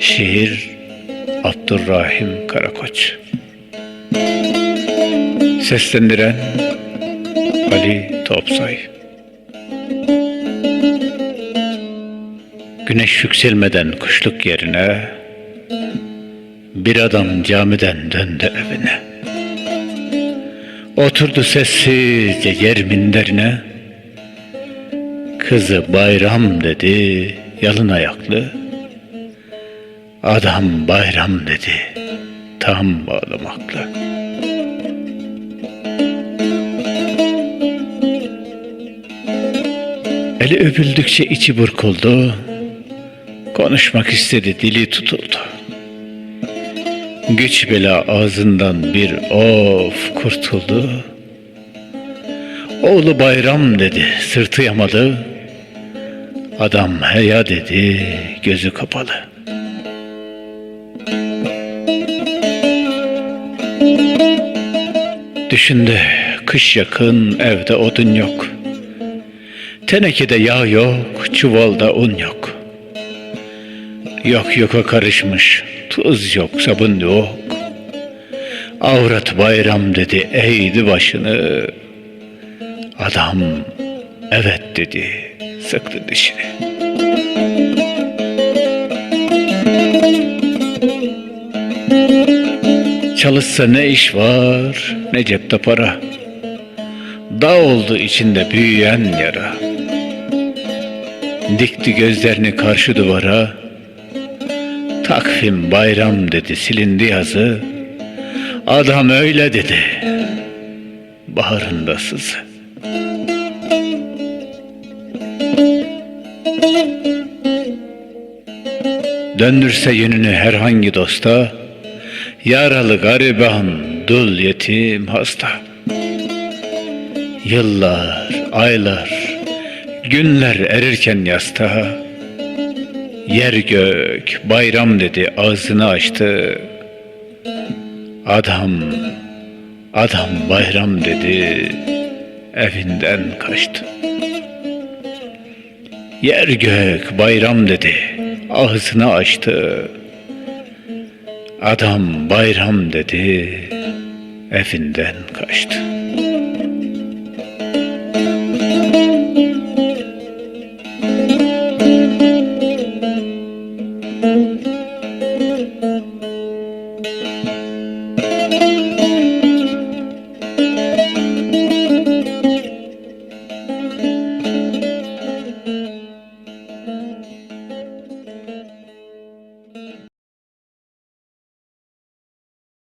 Şiir Abdurrahim Karakoç. Seslendiren Ali Topsay. Güneş yükselmeden kuşluk yerine Bir adam camiden döndü evine Oturdu sessizce yer minderine Kızı bayram dedi yalın ayaklı. Adam bayram dedi tam bağlamakla Eli öpüldükçe içi burkuldu. Konuşmak istedi dili tutuldu Güç bela ağzından bir of kurtuldu. Oğlu bayram dedi sırtı yamalı Adam heya dedi gözü kapalı. Düşündü kış yakın evde odun yok. Tenekede yağ yok çuvalda un yok. Yok yoka karışmış tuz yok sabun yok. Avrat bayram dedi eğdi başını. Adam evet dedi sıktı dişini. Çalışsa ne iş var ne cepte para. Dağ oldu içinde büyüyen yara. Dikti gözlerini karşı duvara Takvim bayram dedi silindi yazı. Adam öyle dedi Baharında sızı. Döndürse yönünü herhangi dosta Yaralı gariban, dul yetim hasta. Yıllar, aylar, günler erirken yastığa Yer gök bayram dedi ağzını açtı. Adam, adam bayram dedi evinden kaçtı. Yer gök bayram dedi ağzını açtı. Adam bayram dedi evinden kaçtı